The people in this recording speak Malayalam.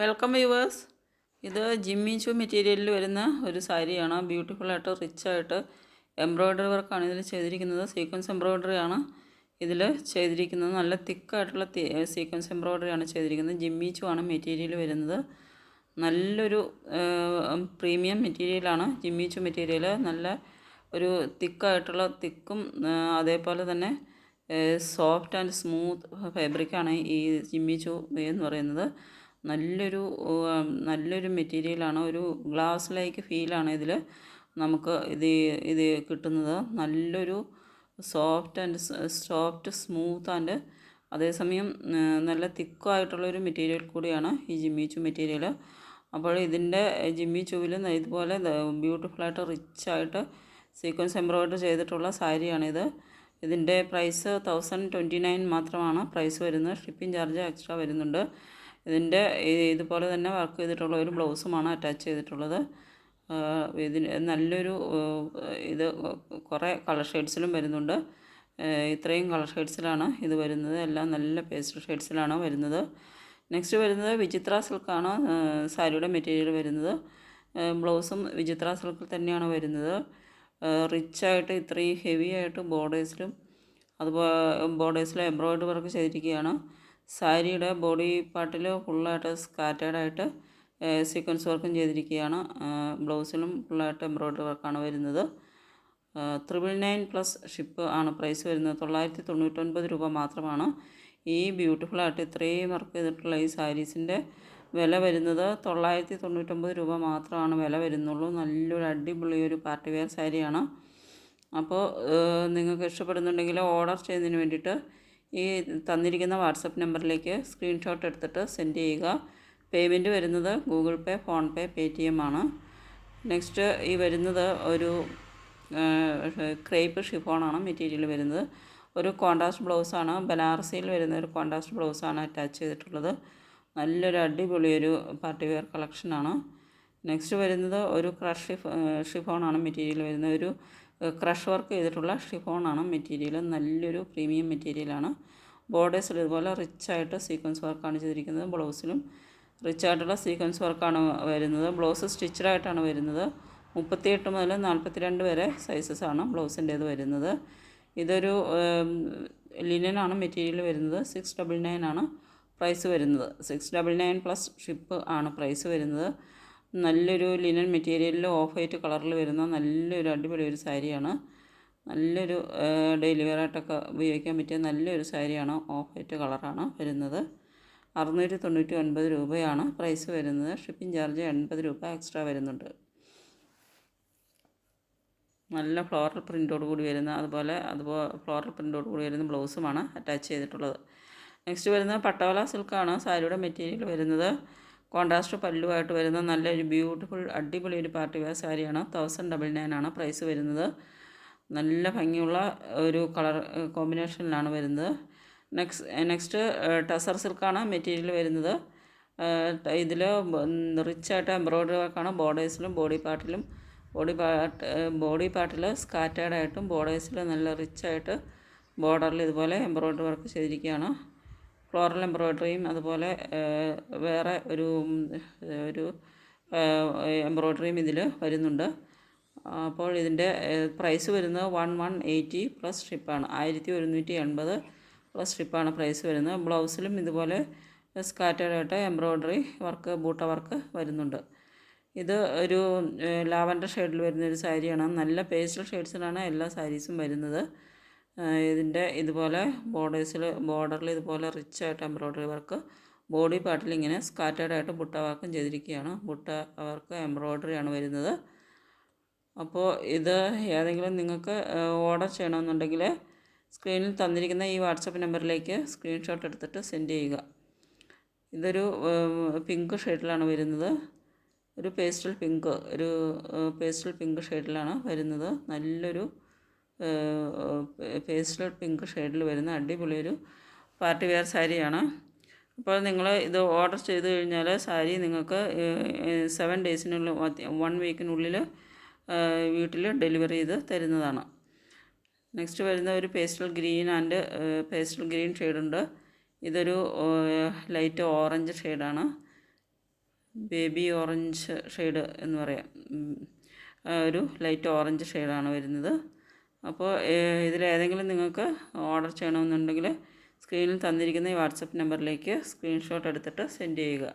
വെൽക്കം വ്യൂവേഴ്സ് ഇത് ജിമ്മി ചു മെറ്റീരിയലിൽ വരുന്ന ഒരു സാരിയാണ്. ബ്യൂട്ടിഫുള്ളായിട്ട് റിച്ചായിട്ട് എംബ്രോയ്ഡറി വർക്കാണ് ഇതിൽ ചെയ്തിരിക്കുന്നത്. സീക്വൻസ് എംബ്രോയ്ഡറി ആണ് ഇതിൽ ചെയ്തിരിക്കുന്നത്. നല്ല തിക്കായിട്ടുള്ള സീക്വൻസ് എംബ്രോയ്ഡറി ആണ് ചെയ്തിരിക്കുന്നത്. ജിമ്മി ചു ആണ് മെറ്റീരിയൽ വരുന്നത്. നല്ലൊരു പ്രീമിയം മെറ്റീരിയലാണ് ജിമ്മി ചു മെറ്റീരിയൽ നല്ല ഒരു തിക്കായിട്ടുള്ള തിക്കും അതേപോലെ തന്നെ സോഫ്റ്റ് ആൻഡ് സ്മൂത്ത് ഫാബ്രിക്കാണ് ഈ ജിമ്മി ചു എന്ന് പറയുന്നത്. നല്ലൊരു നല്ലൊരു മെറ്റീരിയലാണ് ഒരു ഗ്ലാസ് ലൈക്ക് ഫീലാണ് ഇതിൽ നമുക്ക് ഇത് ഇത് കിട്ടുന്നത്. നല്ലൊരു soft and soft smooth and അതേസമയം നല്ല തിക്കായിട്ടുള്ളൊരു മെറ്റീരിയൽ കൂടിയാണ് ഈ ജിമ്മി ചു മെറ്റീരിയൽ അപ്പോൾ ഇതിന്റെ ജിമ്മി ചുവിൽ ഇതുപോലെ ബ്യൂട്ടിഫുള്ളായിട്ട് റിച്ചായിട്ട് സീക്വൻസ് എംബ്രോയിഡറി ചെയ്തിട്ടുള്ള സാരിയാണിത് ഇതിന്റെ പ്രൈസ് തൗസൻഡ് ട്വന്റി നയൻ മാത്രമാണ് പ്രൈസ് വരുന്നത്. ഷിപ്പിംഗ് ചാർജ് എക്സ്ട്രാ വരുന്നുണ്ട്. ഇതിന്റെ ഇതുപോലെ തന്നെ വർക്ക് ചെയ്തിട്ടുള്ള ഒരു ബ്ലൗസുമാണ് അറ്റാച്ച് ചെയ്തിട്ടുള്ളത്. ഇതിന് നല്ലൊരു ഇത് കുറേ കളർ ഷെയ്ഡ്സിലും വരുന്നുണ്ട്. ഇത്രയും കളർ ഷെയ്ഡ്സിലാണ് ഇത് വരുന്നത്. എല്ലാം നല്ല പേസ്റ്റൽ ഷെയ്ഡ്സിലാണ് വരുന്നത്. നെക്സ്റ്റ് വരുന്നത് വിചിത്ര സിൽക്കാണ് സാരിയുടെ മെറ്റീരിയൽ വരുന്നത്. ബ്ലൗസും വിചിത്ര സിൽക്കിൽ തന്നെയാണ് വരുന്നത്. റിച്ചായിട്ട് ഇത്രയും ഹെവി ആയിട്ട് ബോർഡേഴ്സിലും അതുപോലെ ബോർഡേഴ്സിൽ എംബ്രോയിഡറി വർക്ക് ചെയ്തിരിക്കുകയാണ്. സാരിയുടെ ബോഡി പാർട്ടിൽ ഫുള്ളായിട്ട് സ്കാറ്റേഡായിട്ട് സീക്വൻസ് വർക്കും ചെയ്തിരിക്കുകയാണ്. ബ്ലൗസിലും ഫുള്ളായിട്ട് എംബ്രോയ്ഡറി വർക്കാണ് വരുന്നത്. ത്രിപിൾ നയൻ പ്ലസ് ഷിപ്പ് ആണ് പ്രൈസ് വരുന്നത്. തൊള്ളായിരത്തി തൊണ്ണൂറ്റൊൻപത് രൂപ മാത്രമാണ്. ഈ ബ്യൂട്ടിഫുള്ളായിട്ട് ഇത്രയും വർക്ക് ചെയ്തിട്ടുള്ള ഈ സാരീസിന്റെ വില വരുന്നത് തൊള്ളായിരത്തി തൊണ്ണൂറ്റൊമ്പത് രൂപ മാത്രമാണ് വില വരുന്നുള്ളൂ. നല്ലൊരു അടിപൊളി ഒരു പാർട്ടി വെയർ സാരിയാണ്. അപ്പോൾ നിങ്ങൾക്ക് ഇഷ്ടപ്പെടുന്നുണ്ടെങ്കിൽ ഓർഡർ ചെയ്യുന്നതിന് വേണ്ടിയിട്ട് ഈ തന്നിരിക്കുന്ന വാട്സപ്പ് നമ്പറിലേക്ക് സ്ക്രീൻഷോട്ട് എടുത്തിട്ട് സെൻഡ് ചെയ്യുക. പേയ്മെന്റ് വരുന്നത് Google Pay phone Paytm ആണ്. നെക്സ്റ്റ് ഈ വരുന്നത് ഒരു ക്രേപ്പ് ഷിഫോണാണ് മെറ്റീരിയൽ വരുന്നത്. ഒരു കോൺട്രാസ്റ്റ് ബ്ലൗസാണ് ബനാറസിയിൽ വരുന്ന ഒരു കോൺട്രാസ്റ്റ് ബ്ലൗസാണ് അറ്റാച്ച് ചെയ്തിട്ടുള്ളത്. നല്ലൊരു അടിപൊളി ഒരു പാർട്ടി വെയർ കളക്ഷനാണ് നെക്സ്റ്റ് വരുന്നത് ഒരു ക്രഷ് ഷിഫ് ഷിഫോണാണ് മെറ്റീരിയൽ വരുന്നത്. ഒരു ക്രഷ് വർക്ക് ചെയ്തിട്ടുള്ള ഷിഫോണാണ് മെറ്റീരിയൽ നല്ലൊരു പ്രീമിയം മെറ്റീരിയലാണ്. ബോർഡേഴ്സിൽ ഇതുപോലെ റിച്ചായിട്ട് സീക്വൻസ് വർക്കാണ് ചെയ്തിരിക്കുന്നത്. ബ്ലൗസിലും റിച്ച് ആയിട്ടുള്ള സീക്വൻസ് വർക്കാണ് വരുന്നത്. ബ്ലൗസ് സ്റ്റിച്ചഡായിട്ടാണ് വരുന്നത്. മുപ്പത്തിയെട്ട് മുതൽ നാൽപ്പത്തിരണ്ട് വരെ സൈസസ് ആണ് ബ്ലൗസിന്റേത് വരുന്നത്. ഇതൊരു ലിനനാണ് മെറ്റീരിയൽ വരുന്നത്. സിക്സ് ഡബിൾ നയൻ ആണ് പ്രൈസ് വരുന്നത്. Six double nine plus ship ആണ് പ്രൈസ് വരുന്നത്. നല്ലൊരു ലിനൻ മെറ്റീരിയലിൽ ഓഫ് വൈറ്റ് കളറിൽ വരുന്ന നല്ലൊരു അടിപൊളി ഒരു സാരിയാണ്. നല്ലൊരു ഡെയിലി വെയറായിട്ടൊക്കെ ഉപയോഗിക്കാൻ പറ്റിയ നല്ലൊരു സാരിയാണ് ഓഫ് വൈറ്റ് കളറാണ് വരുന്നത്. അറുന്നൂറ്റി തൊണ്ണൂറ്റി ഒൻപത് രൂപയാണ് പ്രൈസ് വരുന്നത്. ഷിപ്പിംഗ് ചാർജ് എൺപത് രൂപ എക്സ്ട്രാ വരുന്നുണ്ട്. നല്ല ഫ്ലോറൽ പ്രിന്റോട് കൂടി വരുന്ന അതുപോലെ അതുപോലെ ഫ്ലോറൽ പ്രിന്റോട് കൂടി വരുന്ന ബ്ലൗസുമാണ് അറ്റാച്ച് ചെയ്തിട്ടുള്ളത്. നെക്സ്റ്റ് വരുന്നത് പട്ടോല സിൽക്കാണ് സാരിയുടെ മെറ്റീരിയൽ വരുന്നത് കോൺട്രാസ്റ്റ് പല്ലുമായിട്ട് വരുന്ന നല്ലൊരു ബ്യൂട്ടിഫുൾ അടിപൊളി ഒരു പാർട്ടി വെയർ സാരിയാണ്. തൗസൻഡ് ഡബിൾ നയൻ ആണ് പ്രൈസ് വരുന്നത്. നല്ല ഭംഗിയുള്ള ഒരു കളർ കോമ്പിനേഷനിലാണ് വരുന്നത്. നെക്സ്റ്റ് നെക്സ്റ്റ് ടസർ സിൽക്കാണ് മെറ്റീരിയൽ വരുന്നത്. ഇതിൽ റിച്ചായിട്ട് എംബ്രോയ്ഡറി വർക്കാണ് ബോർഡേഴ്സിലും ബോഡി പാർട്ടിലും ബോഡി പാർട്ട് ബോഡി പാർട്ടിൽ സ്കാറ്റേഡായിട്ടും ബോർഡേഴ്സിൽ നല്ല റിച്ചായിട്ട് ബോർഡറിൽ ഇതുപോലെ എംബ്രോയ്ഡറി വർക്ക് ചെയ്തിരിക്കുകയാണ്. ഫ്ലോറൽ എംബ്രോയ്ഡറിയും അതുപോലെ വേറെ ഒരു ഒരു എംബ്രോയ്ഡറിയും ഇതിൽ വരുന്നുണ്ട്. അപ്പോൾ ഇതിന്റെ പ്രൈസ് വരുന്നത് വൺ വൺ എയ്റ്റി പ്ലസ് ഷിപ്പാണ് ആയിരത്തി ഒരുന്നൂറ്റി എൺപത് പ്ലസ് ഷിപ്പാണ് പ്രൈസ് വരുന്നത്. ബ്ലൗസിലും ഇതുപോലെ സ്കാറ്റേഡായിട്ട് എംബ്രോയ്ഡറി വർക്ക് ബൂട്ട വർക്ക് വരുന്നുണ്ട്. ഇത് ഒരു ലാവൻഡർ ഷെയ്ഡിൽ വരുന്ന ഒരു സാരിയാണ്. നല്ല പേസ്റ്റൽ ഷെയ്ഡ്സിലാണ് എല്ലാ സാരീസും വരുന്നത്. ഇതിന്റെ ഇതുപോലെ ബോർഡേഴ്സിൽ ബോർഡറിൽ ഇതുപോലെ റിച്ച് ആയിട്ട് എംബ്രോയിഡറി വർക്ക് ബോഡി പാർട്ടിൽ ഇങ്ങനെ സ്കാറ്റേഡായിട്ട് ബുട്ട വർക്കും ചെയ്തിരിക്കുകയാണ്. ബുട്ട വർക്ക് എംബ്രോയ്ഡറിയാണ് വരുന്നത്. അപ്പോൾ ഇത് ഏതെങ്കിലും നിങ്ങൾക്ക് ഓർഡർ ചെയ്യണമെന്നുണ്ടെങ്കിൽ സ്ക്രീനിൽ തന്നിരിക്കുന്ന ഈ വാട്സപ്പ് നമ്പറിലേക്ക് സ്ക്രീൻഷോട്ട് എടുത്തിട്ട് സെൻഡ് ചെയ്യുക. ഇതൊരു പിങ്ക് ഷെയ്ഡിലാണ് വരുന്നത്. ഒരു പേസ്റ്റൽ പിങ്ക് ഒരു പേസ്റ്റൽ പിങ്ക് ഷെയ്ഡിലാണ് വരുന്നത്. നല്ലൊരു പേസ്റ്റൽ പിങ്ക് ഷെയ്ഡിൽ വരുന്ന അടിപൊളി ഒരു പാർട്ടി വെയർ സാരിയാണ്. അപ്പോൾ നിങ്ങൾ ഇത് ഓർഡർ ചെയ്ത് കഴിഞ്ഞാൽ സാരി നിങ്ങൾക്ക് സെവൻ ഡേയ്സിനുള്ളിൽ വൺ വീക്കിനുള്ളിൽ വീട്ടിൽ ഡെലിവറി ചെയ്ത് തരുന്നതാണ്. നെക്സ്റ്റ് വരുന്ന ഒരു pastel green and pastel green ഷെയ്ഡുണ്ട്. ഇതൊരു ലൈറ്റ് ഓറഞ്ച് ഷെയ്ഡാണ്. ബേബി ഓറഞ്ച് ഷെയ്ഡ് എന്ന് പറയാം. ഒരു ലൈറ്റ് ഓറഞ്ച് ഷെയ്ഡാണ് വരുന്നത്. അപ്പോൾ ഇതിലേതെങ്കിലും നിങ്ങൾക്ക് ഓർഡർ ചെയ്യണമെന്നുണ്ടെങ്കിൽ സ്ക്രീനിൽ തന്നിരിക്കുന്ന ഈ വാട്സപ്പ് നമ്പറിലേക്ക് സ്ക്രീൻഷോട്ട് എടുത്തിട്ട് സെൻഡ് ചെയ്യുക.